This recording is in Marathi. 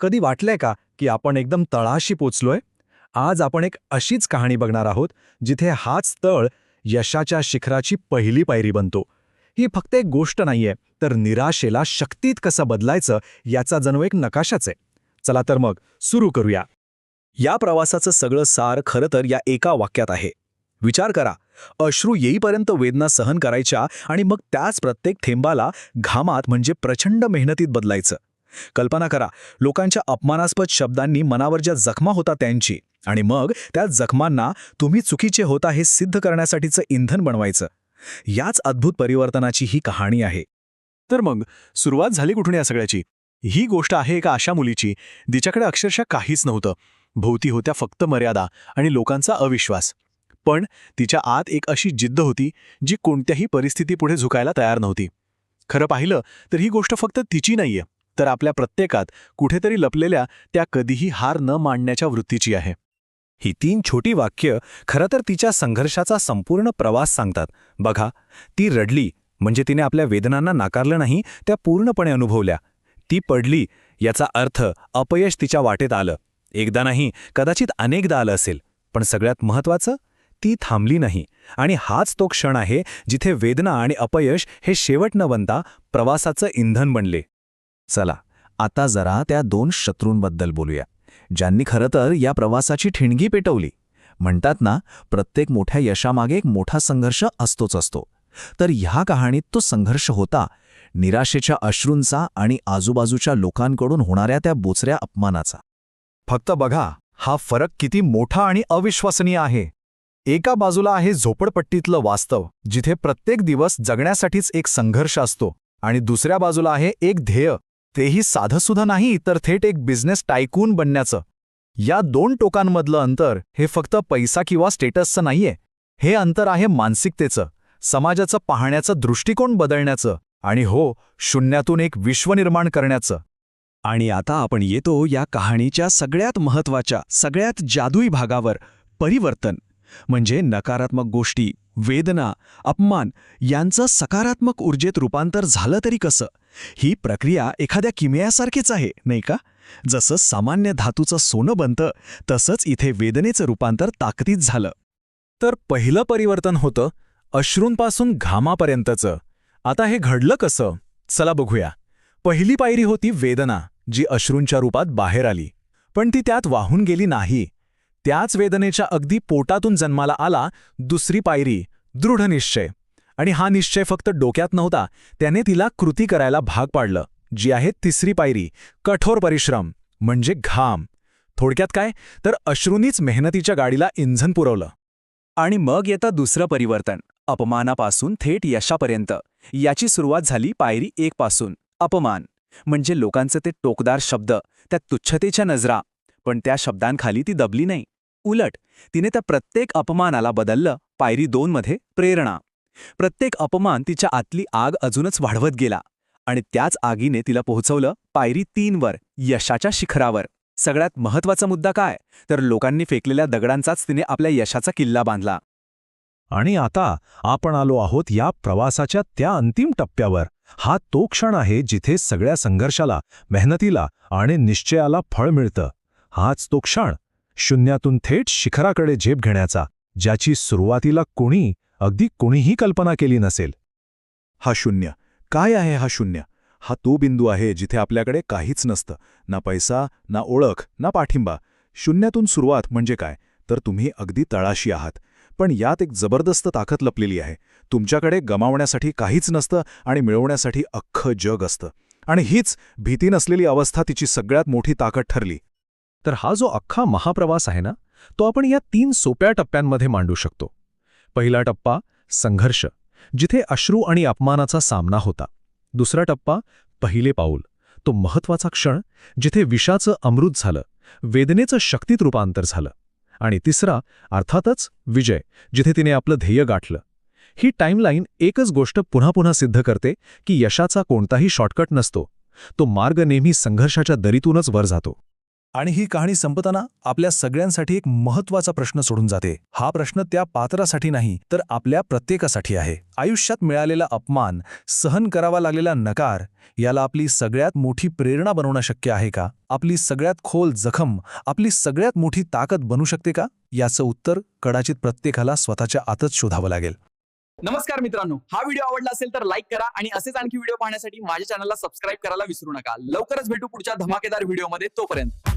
कधी वाटलंय का की आपण एकदम तळाशी पोचलोय? आज आपण एक अशीच कहाणी बघणार आहोत जिथे हाच तळ यशाच्या शिखराची पहिली पायरी बनतो. ही फक्त एक गोष्ट नाहीये तर निराशेला शक्तीत कसं बदलायचं याचा जणू एक नकाशाच आहे. चला तर मग सुरू करूया. या प्रवासाचं सगळं सार खरं तर या एका वाक्यात आहे. विचार करा अश्रू येईपर्यंत वेदना सहन करायच्या आणि मग त्याच प्रत्येक थेंबाला घामात म्हणजे प्रचंड मेहनतीत बदलायचं. कल्पना करा लोकांच्या अपमानास्पद शब्दांनी मनावर ज्या जखमा होता त्यांची आणि मग त्या जखमांना तुम्ही चुकीचे होता हे सिद्ध करण्यासाठीचं इंधन बनवायचं. याच अद्भुत परिवर्तनाची ही कहाणी आहे. तर मग सुरुवात झाली कुठून या सगळ्याची? ही गोष्ट आहे एका अशा मुलीची जिच्याकडे अक्षरशः काहीच नव्हतं. भोवती होत्या फक्त मर्यादा आणि लोकांचा अविश्वास. पण तिच्या आत एक अशी जिद्द होती जी कोणत्याही परिस्थितीपुढे झुकायला तयार नव्हती. खरं पाहिलं तर ही गोष्ट फक्त तिची नाहीये तर आपल्या प्रत्येकात कुठेतरी लपलेल्या त्या कधीही हार न मांडण्याच्या वृत्तीची आहे. ही तीन छोटी वाक्य खरं तर तिच्या संघर्षाचा संपूर्ण प्रवास सांगतात. बघा ती रडली म्हणजे तिने आपल्या वेदनांना नाकारलं नाही त्या पूर्णपणे अनुभवल्या. ती पडली याचा अर्थ अपयश तिच्या वाटेत आलं. एकदा नाही कदाचित अनेकदा आलं असेल पण सगळ्यात महत्वाचं ती थांबली नाही. आणि हाच तो क्षण आहे जिथे वेदना आणि अपयश हे शेवट न बनता प्रवासाचं इंधन बनले. चला आता जरा त्या दोन शत्रूंबद्दल बोलूया. ज्यांनी खरं तर या प्रवासाची ठिणगी पेटवली. म्हणतात ना प्रत्येक मोठ्या यशामागे एक मोठा संघर्ष असतोच असतो. तर ह्या कहाणीत तो संघर्ष होता निराशेच्या अश्रूंचा आणि आजूबाजूच्या लोकांकडून होणाऱ्या त्या बोचऱ्या अपमानाचा. फक्त बघा हा फरक किती मोठा आणि अविश्वसनीय आहे. एका बाजूला आहे झोपडपट्टीतलं वास्तव जिथे प्रत्येक दिवस जगण्यासाठीच एक संघर्ष असतो आणि दुसऱ्या बाजूला आहे एक ध्येय. तेही साधंसुद्धा नाही तर थेट एक बिझनेस टायकून बनण्याचं. या दोन टोकांमधलं अंतर हे फक्त पैसा किंवा स्टेटसचं नाहीये. हे अंतर आहे मानसिकतेचं समाजाचं पाहण्याचं दृष्टिकोन बदलण्याचं आणि हो शून्यातून एक विश्व निर्माण करण्याचं. आणि आता आपण येतो या कहाणीच्या सगळ्यात महत्त्वाच्या सगळ्यात जादुई भागावर परिवर्तन. म्हणजे नकारात्मक गोष्टी वेदना अपमान यांचं सकारात्मक ऊर्जेत रूपांतर झालं तरी कसं? ही प्रक्रिया एखाद्या किमयासारखीच आहे नाही का? जसं सामान्य धातूचं सोनं बनतं तसंच इथे वेदनेचं रूपांतर ताकदीत झालं. तर पहिलं परिवर्तन होतं अश्रूंपासून घामापर्यंतचं. आता हे घडलं कसं? चला बघूया. पहिली पायरी होती वेदना जी अश्रूंच्या रूपात बाहेर आली. पण ती त्यात वाहून गेली नाही. त्याच वेदनेच्या अगदी पोटातून जन्माला आला दुसरी पायरी दृढ निश्चय. आणि हा निश्चय फक्त डोक्यात नव्हता त्याने तिला कृती करायला भाग पाडलं जी आहे तिसरी पायरी कठोर परिश्रम म्हणजे घाम. थोडक्यात काय? तर अश्रूंनीच मेहनतीच्या गाडीला इंधन पुरवलं. आणि मग येतं दुसरं परिवर्तन अपमानापासून थेट यशापर्यंत. याची सुरुवात झाली पायरी एक पासून. अपमान म्हणजे लोकांचे ते टोकदार शब्द त्या तुच्छतेच्या नजरा. पण त्या शब्दांखाली ती दबली नाही. उलट तिने त्या प्रत्येक अपमानाला बदललं पायरी दोनमध्ये प्रेरणा. प्रत्येक अपमान तिच्या आतली आग अजूनच वाढवत गेला आणि त्याच आगीने तिला पोहोचवलं पायरी तीनवर यशाच्या शिखरावर. सगळ्यात महत्त्वाचा मुद्दा काय? तर लोकांनी फेकलेल्या दगडांचाच तिने आपल्या यशाचा किल्ला बांधला. आणि आता आपण आलो आहोत या प्रवासाच्या त्या अंतिम टप्प्यावर. हा तो क्षण आहे जिथे सगळ्या संघर्षाला मेहनतीला आणि निश्चयाला फळ मिळतं. हाच तो क्षण. शून्यातून थेट शिखराकडे झेप घेण्याचा ज्याची सुरुवातीला कोणी अगदी कोणीही कल्पना केली नसेल. हा शून्य. काय आहे हा शून्य? हा तो बिंदू आहे जिथे आपल्याकडे काहीच नसतं. ना पैसा ना ओळख ना पाठिंबा. शून्यातून सुरुवात म्हणजे काय? तर तुम्ही अगदी तळाशी आहात. पण यात एक जबरदस्त ताकद लपलेली आहे. तुमच्याकडे गमावण्यासाठी काहीच नसतं आणि मिळवण्यासाठी अख्खं जग असतं. आणि हीच भीती नसलेली अवस्था तिची सगळ्यात मोठी ताकद ठरली. तर हा जो अख्खा महाप्रवास आहे ना तो आपण या तीन सोप्या टप्प्यांमध्ये मांडू शकतो. पहिला टप्पा संघर्ष जिथे अश्रू आणि अपमानाचा सामना होता. दुसरा टप्पा पहिले पाऊल तो महत्त्वाचा क्षण जिथे विषाचं अमृत झालं वेदनेचं शक्तीत रूपांतर झालं. आणि तिसरा अर्थातच विजय जिथे तिने आपलं ध्येय गाठलं. ही टाईमलाईन एकच गोष्ट पुन्हा पुन्हा सिद्ध करते की यशाचा कोणताही शॉर्टकट नसतो. तो मार्ग नेहमी संघर्षाच्या दरीतूनच वर जातो. आणि ही कहाणी संपताना आपल्या सगळ्यांसाठी एक महत्त्वाचा प्रश्न सोडून जाते. हा प्रश्न त्या पात्रासाठी नाही तर आपल्या प्रत्येकासाठी आहे. आयुष्यात मिळालेला अपमान सहन करावा लागलेला नकार याला आपली सगळ्यात मोठी प्रेरणा बनवणं शक्य आहे का? आपली सगळ्यात खोल जखम आपली सगळ्यात मोठी ताकद बनू शकते का? याचं उत्तर कदाचित प्रत्येकाला स्वतःच्या आतच शोधावं लागेल. नमस्कार मित्रांनो. हा व्हिडिओ आवडला असेल तर लाईक करा आणि असेच आणखी व्हिडिओ पाहण्यासाठी माझ्या चॅनलला सबस्क्राईब करायला विसरू नका. लवकरच भेटू पुढच्या धमाकेदार व्हिडिओमध्ये तोपर्यंत.